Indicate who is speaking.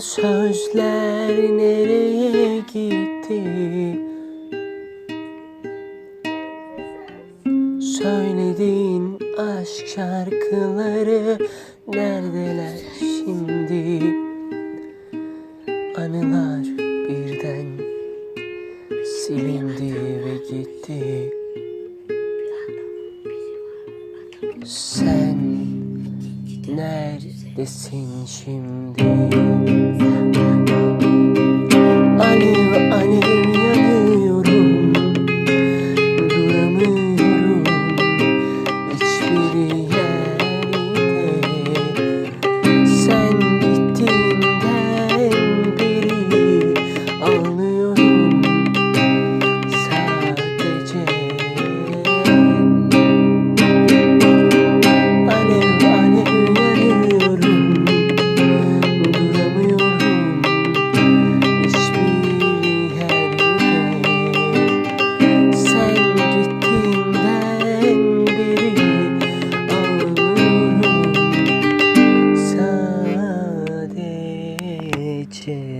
Speaker 1: Sözler nereye gitti? Söylediğin aşk şarkıları neredeler şimdi? Anılar birden silindi ve gitti. Sen neredesin şimdi? হচ্ছে